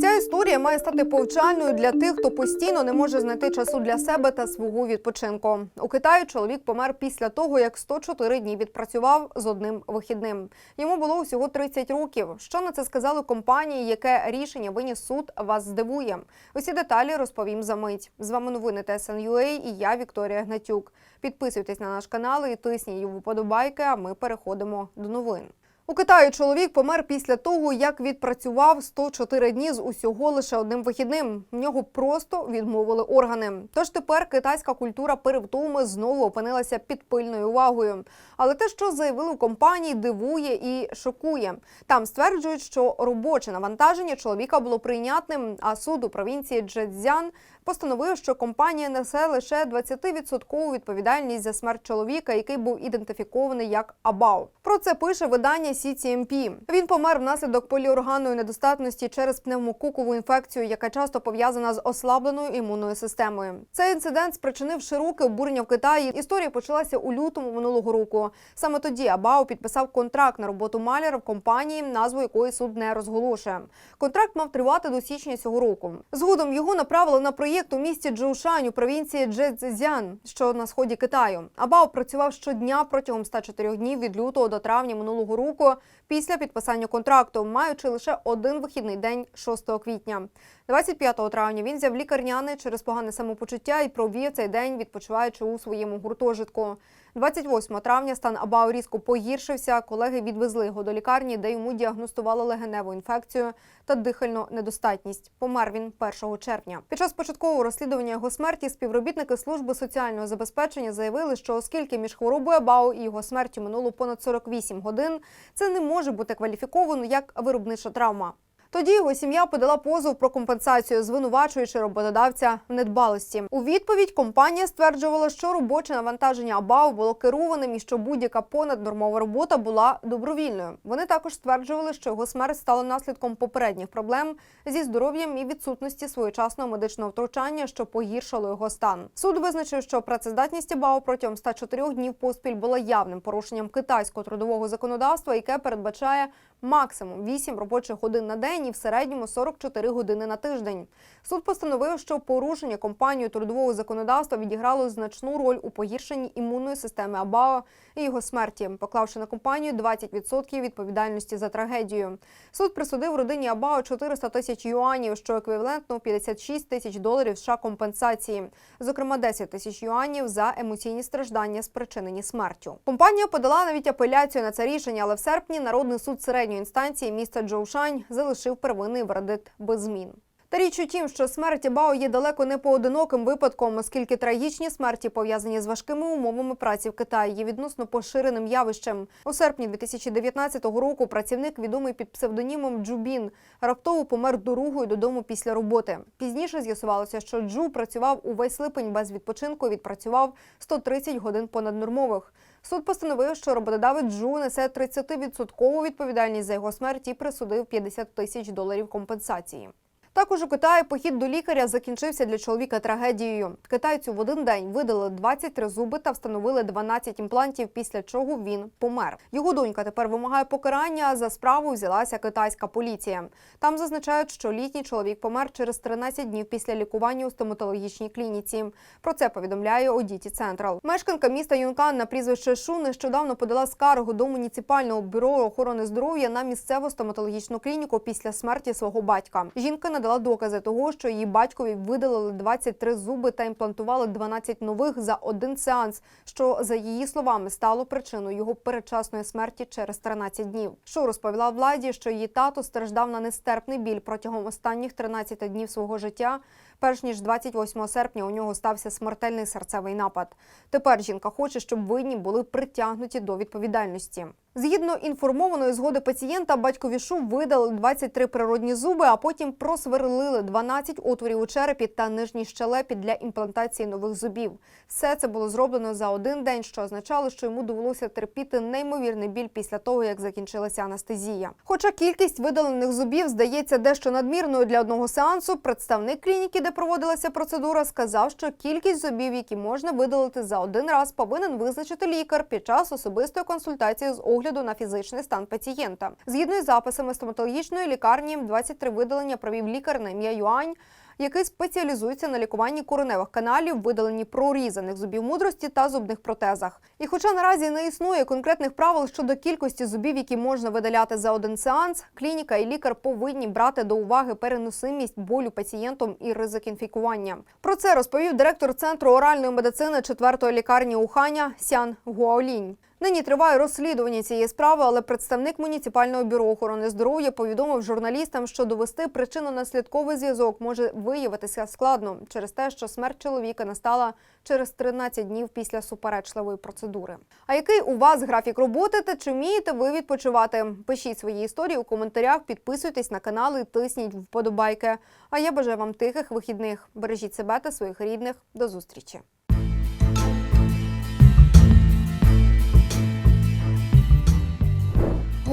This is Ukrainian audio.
Ця історія має стати повчальною для тих, хто постійно не може знайти часу для себе та свого відпочинку. У Китаї чоловік помер після того, як 104 дні відпрацював з одним вихідним. Йому було усього 30 років. Що на це сказали компанії? Яке рішення виніс суд вас здивує? Усі деталі розповім за мить. З вами новини ТСНЮА і я Вікторія Гнатюк. Підписуйтесь на наш канал і тисніть вподобайки. А ми переходимо до новин. У Китаї чоловік помер після того, як відпрацював 104 дні з усього лише одним вихідним. В нього просто відмовили органи. Тож тепер китайська культура перевтоми знову опинилася під пильною увагою. Але те, що заявили у компанії, дивує і шокує. Там стверджують, що робоче навантаження чоловіка було прийнятним, а суд у провінції Джедзян постановив, що компанія несе лише 20% відповідальність за смерть чоловіка, який був ідентифікований як Абау. Про це пише видання CCMP. Він помер внаслідок поліорганної недостатності через пневмокукову інфекцію, яка часто пов'язана з ослабленою імунною системою. Цей інцидент спричинив широке обурення в Китаї. Історія почалася у лютому минулого року. Саме тоді Абау підписав контракт на роботу маляра в компанії, назву якої суд не розголошує. Контракт мав тривати до січня цього року. Згодом його направили на проєкт у місті Джоушань у провінції Джецзян, що на сході Китаю. Абао працював щодня протягом 104 днів від лютого до травня минулого року після підписання контракту, маючи лише один вихідний день 6 квітня. 25 травня він взяв лікарняний через погане самопочуття і провів цей день, відпочиваючи у своєму гуртожитку. 28 травня стан Абао різко погіршився. Колеги відвезли його до лікарні, де йому діагностували легеневу інфекцію та дихальну недостатність. Помер він 1 червня. Під час початкового розслідування його смерті співробітники служби соціального забезпечення заявили, що оскільки між хворобою Абао і його смертю минуло понад 48 годин, це не може бути кваліфіковано як виробнича травма. Тоді його сім'я подала позов про компенсацію, звинувачуючи роботодавця в недбалості. У відповідь компанія стверджувала, що робоче навантаження АБАУ було керованим і що будь-яка понаднормова робота була добровільною. Вони також стверджували, що його смерть стала наслідком попередніх проблем зі здоров'ям і відсутності своєчасного медичного втручання, що погіршило його стан. Суд визначив, що працездатність АБАУ протягом 104 днів поспіль була явним порушенням китайського трудового законодавства, яке передбачає максимум 8 робочих годин на день і в середньому 44 години на тиждень. Суд постановив, що порушення компанією трудового законодавства відіграло значну роль у погіршенні імунної системи Абао і його смерті, поклавши на компанію 20% відповідальності за трагедію. Суд присудив родині Абао 400 тисяч юанів, що еквівалентно 56 тисяч доларів США компенсації, зокрема 10 тисяч юанів за емоційні страждання, спричинені смертю. Компанія подала навіть апеляцію на це рішення, але в серпні народний суд середньої інстанції міста Джоушань залишив первинний вердикт без змін. Та річ у тім, що смерть Бао є далеко не поодиноким випадком, оскільки трагічні смерті пов'язані з важкими умовами праці в Китаї є відносно поширеним явищем. У серпні 2019 року працівник, відомий під псевдонімом Джубін, раптово помер дорогою додому після роботи. Пізніше з'ясувалося, що Джу працював увесь липень без відпочинку, і відпрацював 130 годин понаднормових. Суд постановив, що роботодавець Джу несе 30% відповідальність за його смерть і присудив 50 тисяч доларів компенсації. Також у Китаї похід до лікаря закінчився для чоловіка трагедією. Китайцю в один день видали 23 зуби та встановили 12 імплантів, після чого він помер. Його донька тепер вимагає покарання. За справу взялася китайська поліція. Там зазначають, що літній чоловік помер через 13 днів після лікування у стоматологічній клініці. Про це повідомляє Одіті Централ. Мешканка міста Юнкан на прізвище Шу нещодавно подала скаргу до муніципального бюро охорони здоров'я на місцеву стоматологічну клініку після смерті свого батька. Жінка надала докази того, що її батькові видалили 23 зуби та імплантували 12 нових за один сеанс, що за її словами стало причиною його передчасної смерті через 13 днів. Шу розповіла владі, що її тато страждав на нестерпний біль протягом останніх 13 днів свого життя. Перш ніж 28 серпня у нього стався смертельний серцевий напад. Тепер жінка хоче, щоб винні були притягнуті до відповідальності. Згідно інформованої згоди пацієнта, батькові Шу видали 23 природні зуби, а потім просверлили 12 отворів у черепі та нижній щелепі для імплантації нових зубів. Все це було зроблено за один день, що означало, що йому довелося терпіти неймовірний біль після того, як закінчилася анестезія. Хоча кількість видалених зубів здається дещо надмірною для одного сеансу, представник клініки, де проводилася процедура, сказав, що кількість зубів, які можна видалити за один раз, повинен визначити лікар під час особистої консультації з огляду на фізичний стан пацієнта. Згідно із записами стоматологічної лікарні, 23 видалення провів лікар на ім'я Юань який спеціалізується на лікуванні кореневих каналів, видаленні прорізаних зубів мудрості та зубних протезах. І хоча наразі не існує конкретних правил щодо кількості зубів, які можна видаляти за один сеанс, клініка і лікар повинні брати до уваги переносимість болю пацієнтом і ризик інфікування. Про це розповів директор центру оральної медицини 4-ї лікарні Уханя Сян Гуаолінь. Нині триває розслідування цієї справи, але представник муніципального бюро охорони здоров'я повідомив журналістам, що довести причинно-наслідковий зв'язок може виявитися складно через те, що смерть чоловіка настала через 13 днів після суперечливої процедури. А який у вас графік роботи та чи вмієте ви відпочивати? Пишіть свої історії у коментарях, підписуйтесь на канал і тисніть вподобайки. А я бажаю вам тихих вихідних. Бережіть себе та своїх рідних. До зустрічі.